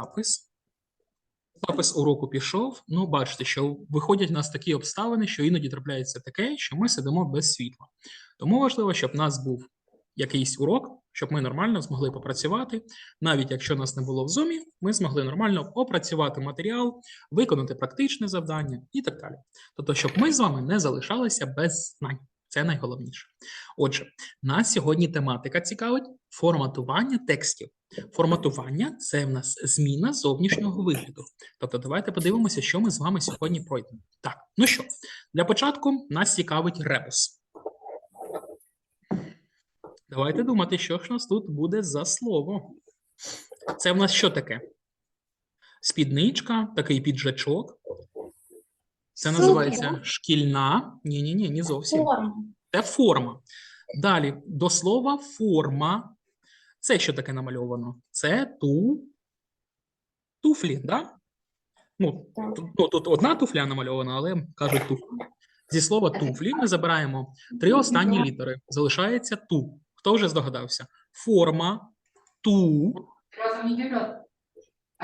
запис. Запис уроку пішов. Ну, бачите, що виходять в нас такі обставини, що іноді трапляється таке, що ми сидимо без світла. Тому важливо, щоб в нас був якийсь урок, щоб ми нормально змогли попрацювати. Навіть якщо нас не було в зумі, ми змогли нормально опрацювати матеріал, виконати практичне завдання і так далі. Тобто, щоб ми з вами не залишалися без знань. Це найголовніше. Отже, нас сьогодні тематика цікавить форматування текстів. Форматування це в нас зміна зовнішнього вигляду. Тобто, давайте подивимося, що ми з вами сьогодні пройдемо. Так, ну що, для початку нас цікавить ребус. Давайте думати, що ж нас тут буде за слово. Це в нас що таке? Спідничка, такий піджачок. Це називається шкільна. Ні, ні, ні, не зовсім. Форма. Це форма. Далі, до слова форма. Це що таке намальовано? Це ту... туфлі, да? Ну, Так. тут, ну, тут одна туфля намальована, але кажуть туфлі. Зі слова туфлі ми забираємо три останні літери. Залишається ту. Хто вже здогадався? Форма, ту,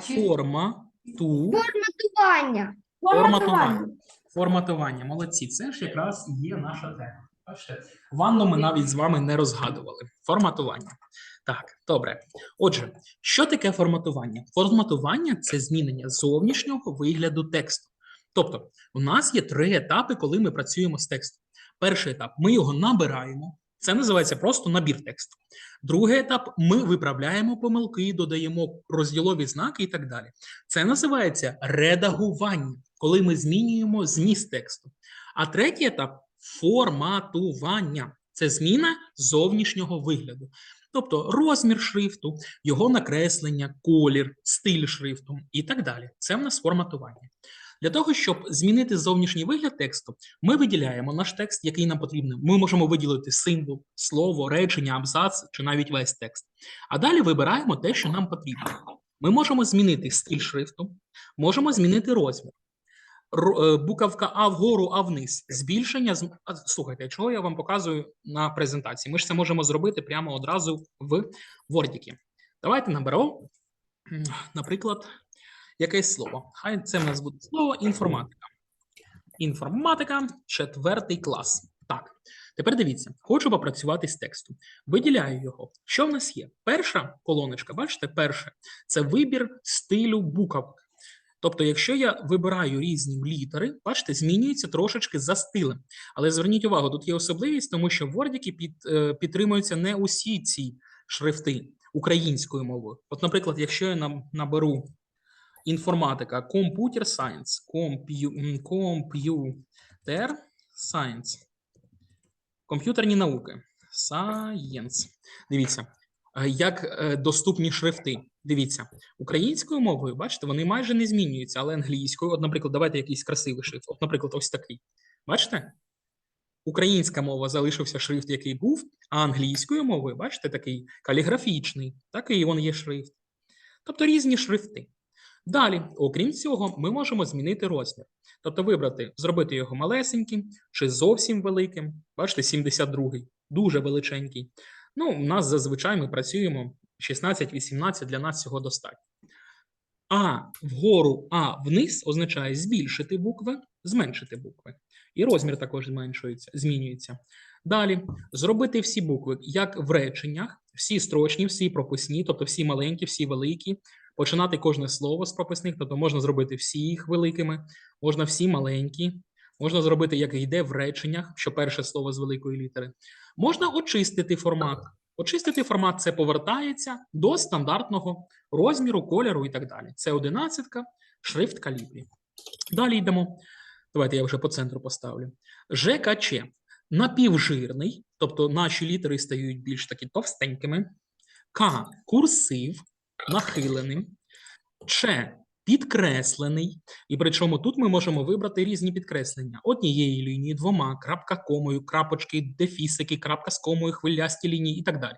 форма, ту. Форматування. Форматування. Форматування. Молодці. Це ж якраз є наша тема. Бачите, ванну ми навіть з вами не розгадували. Форматування. Так, добре. Отже, що таке форматування? Форматування це змінення зовнішнього вигляду тексту. Тобто, у нас є три етапи, коли ми працюємо з текстом. Перший етап ми його набираємо. Це називається просто набір тексту. Другий етап ми виправляємо помилки, додаємо розділові знаки і так далі. Це називається редагування, коли ми змінюємо зміст тексту. А третій етап форматування це зміна зовнішнього вигляду. Тобто розмір шрифту, його накреслення, колір, стиль шрифту і так далі. Це в нас форматування. Для того, щоб змінити зовнішній вигляд тексту, ми виділяємо наш текст, який нам потрібен. Ми можемо виділити символ, слово, речення, абзац чи навіть весь текст. А далі вибираємо те, що нам потрібно. Ми можемо змінити стиль шрифту, можемо змінити розмір. Е, Буковка А вгору, А вниз. Збільшення. Слухайте, чого я вам показую на презентації? Ми ж це можемо зробити прямо одразу в Word. Давайте наберемо, наприклад, якесь слово. Хай це в нас буде слово інформатика. Інформатика, четвертий клас. Так, тепер дивіться, хочу попрацювати з текстом. Виділяю його. Що в нас є? Перша колоночка, бачите, перше це вибір стилю букв. Тобто, якщо я вибираю різні літери, бачите, змінюється трошечки за стилем. Але зверніть увагу, тут є особливість, тому що в Word під, е, підтримуються не усі ці шрифти українською мовою. От, наприклад, якщо я наберу інформатика, computer science, computer science, комп'ютерні науки, science. Дивіться, е, як е, доступні шрифти. Дивіться, українською мовою, бачите, вони майже не змінюються, але англійською, от, наприклад, давайте якийсь красивий шрифт. От, наприклад, ось такий. Бачите? Українська мова залишився шрифт, який був, а англійською мовою, бачите, такий каліграфічний, такий він є шрифт. Тобто різні шрифти. Далі, окрім цього, ми можемо змінити розмір. Тобто вибрати, зробити його малесеньким чи зовсім великим. Бачите, 72-й, дуже величенький. Ну, у нас зазвичай ми працюємо 16-18, для нас цього достатньо. А вгору, А вниз означає збільшити букви, зменшити букви. І розмір також зменшується, змінюється. Далі зробити всі букви, як в реченнях, всі строчні, всі прописні, тобто всі маленькі, всі великі. Починати кожне слово з прописних, тобто можна зробити всі їх великими, можна всі маленькі, можна зробити, як йде в реченнях, що перше слово з великої літери. Можна очистити формат. Очистити формат це повертається до стандартного розміру, кольору і так далі. Це одинадцятка, шрифт калібрі. Далі йдемо. Давайте я вже по центру поставлю. ЖКЧ напівжирний, тобто наші літери стають більш такі товстенькими. К курсив, нахиленим. Ч підкреслений. І причому тут ми можемо вибрати різні підкреслення однією лінією, двома, крапка комою, крапочки, дефісики, крапка з комою, хвилясті лінії і так далі.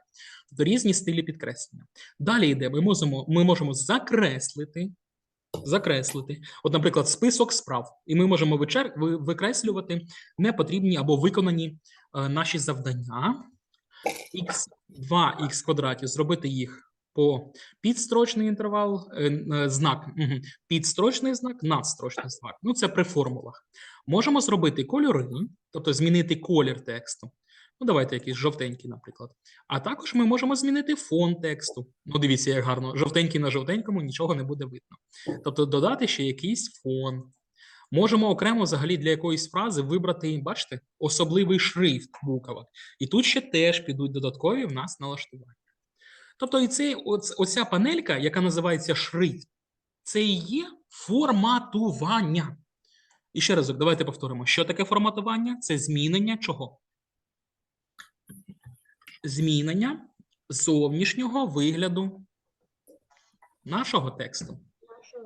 Тобто різні стилі підкреслення. Далі йде, ми можемо, ми можемо закреслити. Закреслити, от, наприклад, список справ, і ми можемо вичер... викреслювати непотрібні або виконані е, наші завдання. x 2х квадраті, зробити їх по підстрочний інтервал, е, е, знак, підстрочний знак, надстрочний знак. Ну, це при формулах. Можемо зробити кольори, тобто змінити колір тексту. Ну, давайте якийсь жовтенький, наприклад. А також ми можемо змінити фон тексту. Ну, дивіться, як гарно. Жовтенький на жовтенькому нічого не буде видно. Тобто додати ще якийсь фон. Можемо окремо взагалі для якоїсь фрази вибрати, бачите, особливий шрифт буквок. І тут ще теж підуть додаткові в нас налаштування. Тобто, і цей, оц, оця панелька, яка називається шрифт, це і є форматування. І ще разок, давайте повторимо, що таке форматування? Це змінення чого? Змінення зовнішнього вигляду нашого тексту.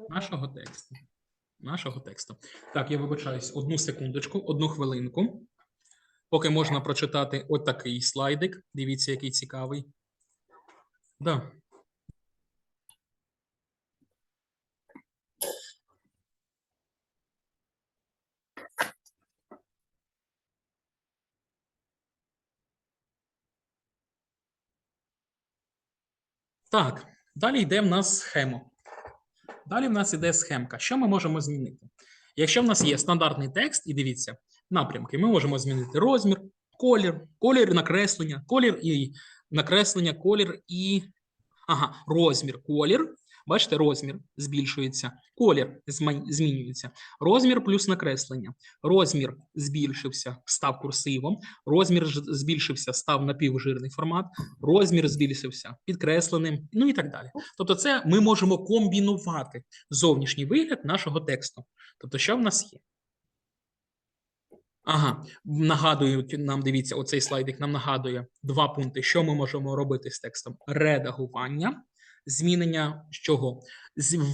Нашого тексту. Нашого тексту. Так, я вибачаюсь одну секундочку, одну хвилинку. Поки можна прочитати отакий слайдик. Дивіться, який цікавий. Да. Так, далі йде в нас схема. Далі в нас іде схемка. Що ми можемо змінити? Якщо в нас є стандартний текст, і дивіться, напрямки, ми можемо змінити розмір, колір, колір накреслення, колір і накреслення, колір і ага, розмір, колір. Бачите, розмір збільшується, колір змінюється. Розмір плюс накреслення. Розмір збільшився, став курсивом. Розмір збільшився, став напівжирний формат. Розмір збільшився підкресленим, ну і так далі. Тобто, це ми можемо комбінувати зовнішній вигляд нашого тексту. Тобто, що в нас є? Ага, нагадують нам, дивіться, оцей слайдик нам нагадує два пункти, що ми можемо робити з текстом: редагування, змінення чого?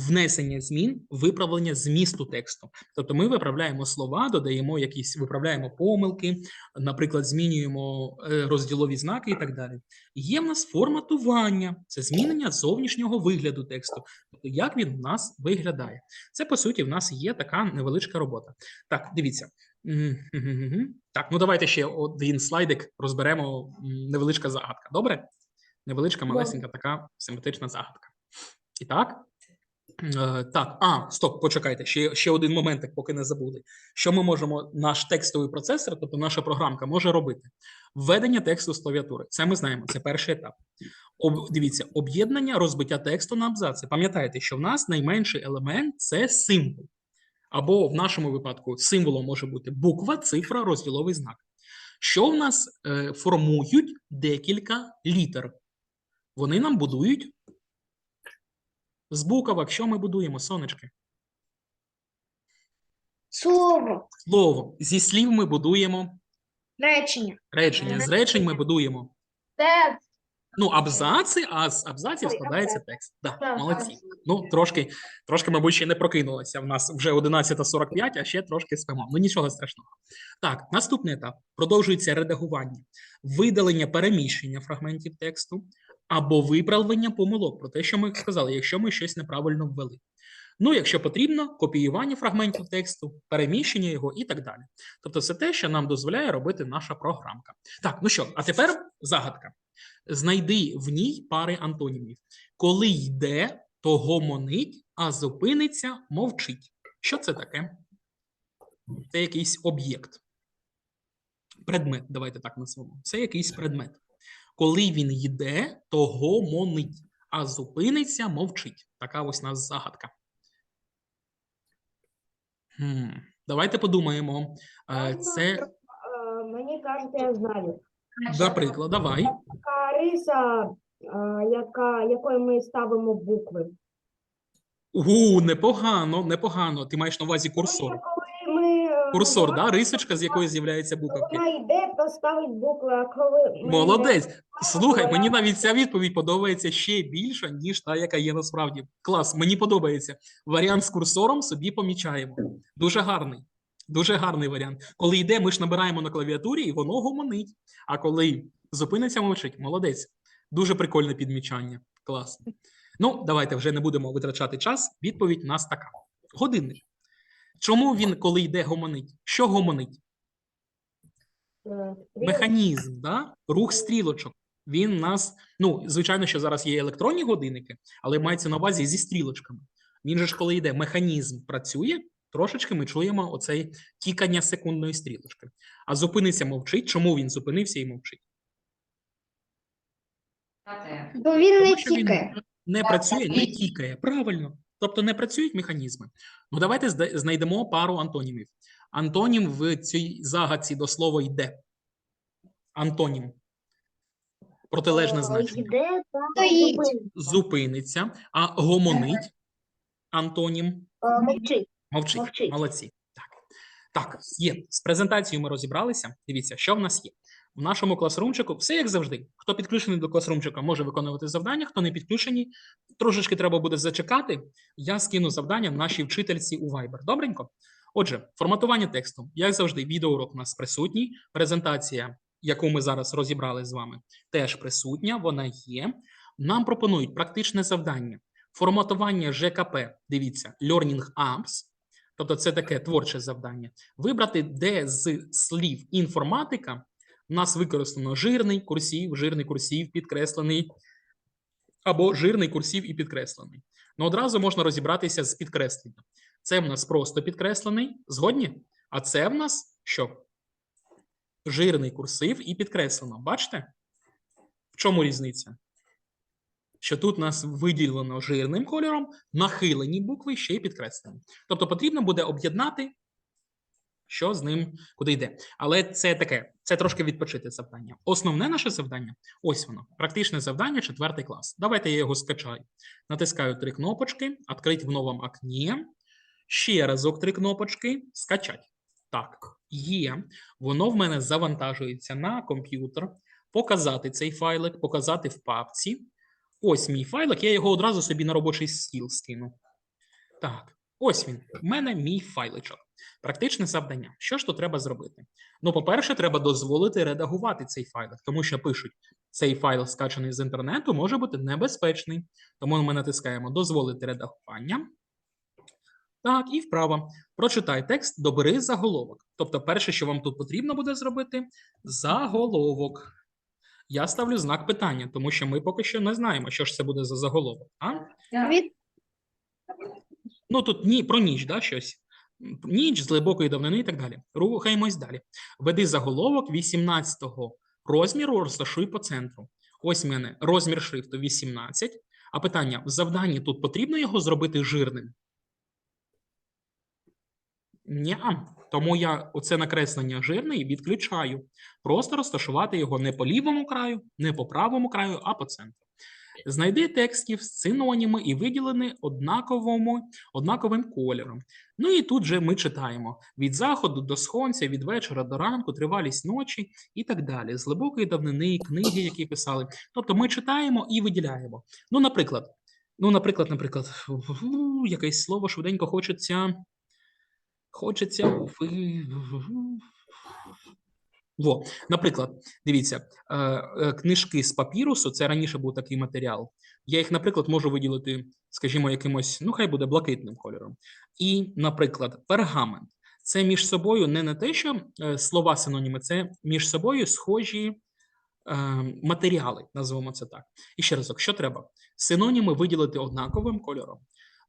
Внесення змін, виправлення змісту тексту. Тобто ми виправляємо слова, додаємо якісь, виправляємо помилки, наприклад, змінюємо е, розділові знаки і так далі. Є в нас форматування, це змінення зовнішнього вигляду тексту, тобто як він в нас виглядає. Це по суті в нас є така невеличка робота. Так, дивіться. Так, ну давайте ще один слайдик розберемо. Невеличка загадка. Добре? Невеличка, малесенька така симпатична загадка. І так. Е, так, а, стоп, почекайте, ще, ще один моментик, поки не забули. Що ми можемо, наш текстовий процесор, тобто наша програмка, може робити? Введення тексту з клавіатури. Це ми знаємо, це перший етап. Об, дивіться, об'єднання, розбиття тексту на абзаци. Пам'ятаєте, що в нас найменший елемент це символ. Або в нашому випадку символом може бути буква, цифра, розділовий знак. Що в нас е, формують декілька літер? Вони нам будують з буквок. Що ми будуємо, сонечки? Слово, Слово. Зі слів ми будуємо речення, речення. З речень ми будуємо текст, ну, абзаци, а з абзаців складається текст. Да, Так, молодці. Ну, трошки, трошки, мабуть, ще не прокинулося. В нас вже 11.45, а ще трошки спимо. Ну, нічого страшного. Так, наступний етап. Продовжується редагування, видалення переміщення фрагментів тексту або виправлення помилок про те, що ми сказали, якщо ми щось неправильно ввели. Ну, якщо потрібно, копіювання фрагментів тексту, переміщення його і так далі. Тобто, це те, що нам дозволяє робити наша програмка. Так, ну що, а тепер загадка. Знайди в ній пари антонімів. Коли йде, то гомонить, а зупиниться, мовчить. Що це таке? Це якийсь об'єкт. Предмет, давайте так назвемо. Це якийсь предмет. Коли він йде, то гомонить, а зупиниться, мовчить. Така ось у нас загадка. Хм. Давайте подумаємо. Е, Це, Е, Мені кажуть, я знаю. Наприклад, давай. Така риса, яка, якою ми ставимо букви. Угу, непогано, непогано. Ти маєш на увазі курсор. Коли ми, е, Курсор, да? Рисочка, з якої з'являються коли буковки. Вона йде, то ставить букви, а коли ми Молодець. Слухай, мені навіть ця відповідь подобається ще більше, ніж та, яка є насправді. Клас, мені подобається. Варіант з курсором собі помічаємо. Дуже гарний. Дуже гарний варіант. Коли йде, ми ж набираємо на клавіатурі, і воно гомонить. А коли зупиниться, мовчить. Молодець. Дуже прикольне підмічання. Клас. Ну, давайте вже не будемо витрачати час. Відповідь у нас така: годинник. Чому він, коли йде, гомонить? Що гомонить? е, Механізм, да? рух стрілочок. Він нас, ну, звичайно, що зараз є електронні годинники, але мається на увазі зі стрілочками. Він же ж, коли йде, механізм працює, трошечки ми чуємо оцей тікання секундної стрілочки. А зупиниться мовчить. Чому він зупинився і мовчить? Бо він не Тому що він тікає. не працює, не тікає. Правильно. Тобто не працюють механізми. Ну, давайте знайдемо пару антонімів. Антонім в цій загадці до слова йде. Антонім. Протилежне значення. Йде зупиниться. Зупиниться, а гомонить. Антонім. Е, Мовчить. Мовчить. Мовчить. Молодці. Так. Так, є. З презентацією ми розібралися. Дивіться, що в нас є. В нашому класрумчику все як завжди. Хто підключений до класрумчика, може виконувати завдання, хто не підключений, трошечки треба буде зачекати. Я скину завдання нашій вчительці у Viber. Добренько? Отже, форматування тексту. Як завжди, відеоурок у нас присутній. Презентація, яку ми зараз розібрали з вами, теж присутня. Вона є. Нам пропонують практичне завдання. Форматування ЖКП. Дивіться, Learning Apps. Тобто це таке творче завдання. Вибрати, де з слів інформатика у нас використано жирний курсів, жирний курсів, підкреслений, або жирний курсів і підкреслений. Ну, одразу можна розібратися з підкресленням. Це в нас просто підкреслений, згодні? А це в нас що? Жирний курсив і підкреслено. Бачите? В чому різниця? Що тут у нас виділено жирним кольором, нахилені букви ще й підкреслені. Тобто потрібно буде об'єднати, що з ним куди йде. Але це таке, це трошки відпочити завдання. Основне наше завдання ось воно. Практичне завдання, четвертий клас. Давайте я його скачаю. Натискаю три кнопочки, відкрити в новому окні. Ще разок три кнопочки, скачать. Так, є. Воно в мене завантажується на комп'ютер. Показати цей файлик, показати в папці. Ось мій файлик, я його одразу собі на робочий стіл скину. Так, ось він. У мене мій файличок. Практичне завдання. Що ж то треба зробити? Ну, по-перше, треба дозволити редагувати цей файлик, тому що пишуть, цей файл, скачаний з інтернету, може бути небезпечний. Тому ми натискаємо дозволити редагування. Так, і вправо. Прочитай текст, добери заголовок. Тобто, перше, що вам тут потрібно буде зробити, заголовок. Я ставлю знак питання, тому що ми поки що не знаємо, що ж це буде за заголовок. А? Від Ну тут ні, про ніч, да, щось. Ніч з глибокої давнини і так далі. Рухаємось далі. Веди заголовок 18-го розміру, розташуй по центру. Ось в мене розмір шрифту 18. А питання: в завданні тут потрібно його зробити жирним? Ні. Тому я оце накреслення жирний відключаю. Просто розташувати його не по лівому краю, не по правому краю, а по центру. Знайди текстів з синоніми і виділені однаковому, однаковим кольором. Ну і тут же ми читаємо від заходу до схонця, від вечора до ранку, тривалість ночі і так далі. З глибокої давнини, книги, які писали. Тобто ми читаємо і виділяємо. Ну, наприклад, ну, наприклад, наприклад, якесь слово швиденько хочеться. Хочеться. Во, наприклад, дивіться, е, е, книжки з папірусу, це раніше був такий матеріал. Я їх, наприклад, можу виділити, скажімо, якимось, ну хай буде блакитним кольором. І, наприклад, пергамент. Це між собою не на те, що е, слова синоніми, це між собою схожі матеріали, назвемо це так. І ще разок, що треба? Синоніми виділити однаковим кольором.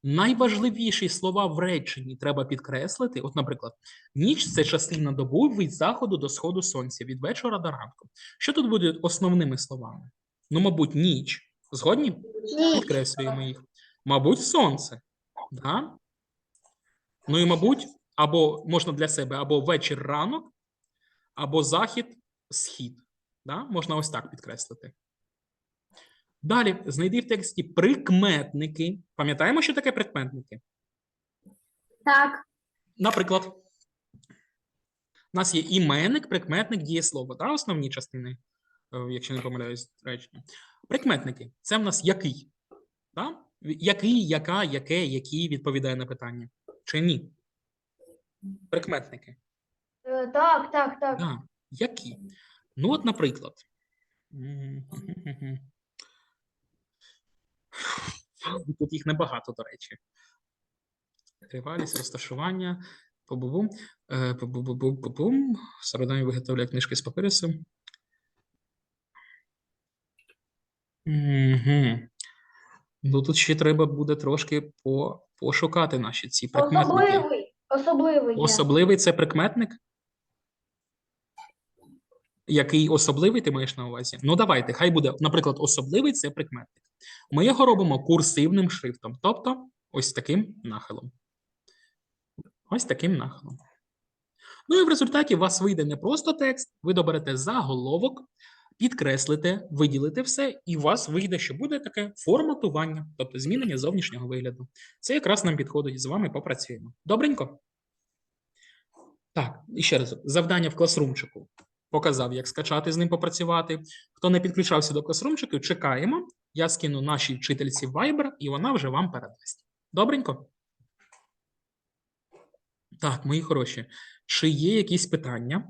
Найважливіші слова в реченні треба підкреслити. От, наприклад, ніч це частина доби від заходу до сходу сонця, від вечора до ранку. Що тут буде основними словами? Ну, мабуть, ніч. Згодні? ні. Підкреслюємо їх. Мабуть, сонце. Да? Ну і, мабуть, або можна для себе або вечір ранок, або захід, схід. Да? Можна ось так підкреслити. Далі знайди в тексті прикметники. Пам'ятаємо, що таке прикметники? Так. Наприклад, у нас є іменник, прикметник, дієслово, та основні частини, е, якщо не помиляюсь, речення. Прикметники це в нас який? Та? Який, яка, яке, які відповідає на питання. Чи ні? Прикметники. Е, Так, так, так. Які? Ну, от, наприклад. Тут їх небагато, до речі. Тривалість, розташування, побубум, е, побубум, побум. Стародавні виготовляє книжки з папирусу. Угу. Ну, тут ще треба буде трошки по, пошукати наші ці прикметники. Особливий. Особливий. є. Особливий це прикметник? Який особливий ти маєш на увазі? Ну, давайте, хай буде, наприклад, особливий це прикметник. Ми його робимо курсивним шрифтом, тобто ось таким нахилом. Ось таким нахилом. Ну і в результаті у вас вийде не просто текст, ви доберете заголовок, підкреслите, виділите все, і у вас вийде, що буде таке форматування, тобто змінення зовнішнього вигляду. Це якраз нам підходить, з вами попрацюємо. Добренько? Так, і ще раз, завдання в класрумчику. Показав, як скачати з ним попрацювати. Хто не підключався до класрумчику, чекаємо. Я скину нашій вчительці Viber, і вона вже вам передасть. Добренько? Так, мої хороші. Чи є якісь питання?